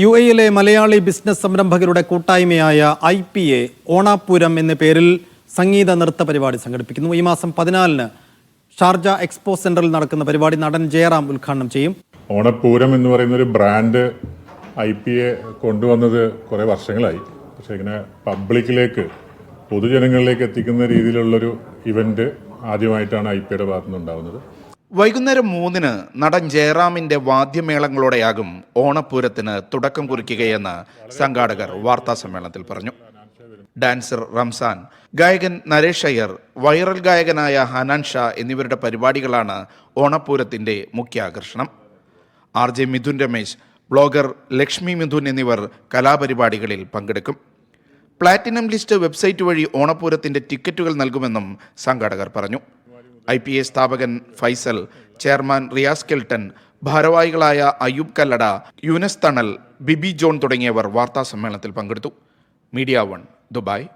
U എയിലെ Malayali business സംരംഭകരുടെ കൂട്ടായ്മയായ I P A ഓണാപൂരം എന്ന പേരിൽ സംഗീത നൃത്ത പരിപാടി സംഘടിപ്പിക്കുന്നു. ഈ മാസം പതിനാലിന് ഷാർജ എക്സ്പോ സെന്ററിൽ നടക്കുന്ന പരിപാടി നടൻ ജയറാം ഉദ്ഘാടനം ചെയ്യും. ഓണപ്പൂരം എന്ന് പറയുന്ന ഒരു ബ്രാൻഡ് ഐ പി എ കൊണ്ടുവന്നത് കുറേ വർഷങ്ങളായി. പക്ഷേ ഇങ്ങനെ പബ്ലിക്കിലേക്ക് പൊതുജനങ്ങളിലേക്ക് എത്തിക്കുന്ന രീതിയിലുള്ളൊരു ഇവന്റ് ആദ്യമായിട്ടാണ് ഐ പി എയുടെ ഭാഗത്തുനിന്ന് ഉണ്ടാകുന്നത് വൈകുന്നേരം മൂന്നിന് നടൻ ജയറാമിന്റെ വാദ്യമേളങ്ങളോടെയാകും ഓണപ്പൂരത്തിന് തുടക്കം കുറിക്കുകയെന്ന് സംഘാടകർ വാർത്താ സമ്മേളനത്തിൽ പറഞ്ഞു. ഡാൻസർ റംസാൻ ഗായകൻ നരേഷ് അയ്യർ വൈറൽ ഗായകനായ ഹനാൻ ഷാ എന്നിവരുടെ പരിപാടികളാണ് ഓണപ്പൂരത്തിന്റെ മുഖ്യ ആകർഷണം R J Mithun Ramesh blogger Lakshmi Mithun എന്നിവർ കലാപരിപാടികളിൽ പങ്കെടുക്കും. പ്ലാറ്റിനം ലിസ്റ്റ് വെബ്സൈറ്റ് വഴി ഓണപ്പൂരത്തിന്റെ ടിക്കറ്റുകൾ നൽകുമെന്നും സംഘാടകർ പറഞ്ഞു. ഐ പി എ സ്ഥാപകൻ ഫൈസൽ ചെയർമാൻ റിയാസ് കെൽട്ടൻ ഭാരവാഹികളായ അയ്യൂബ് കല്ലട യൂനസ് തണൽ ബിബി ജോൺ തുടങ്ങിയവർ വാർത്താ സമ്മേളനത്തിൽ പങ്കെടുത്തു. Media one Dubai.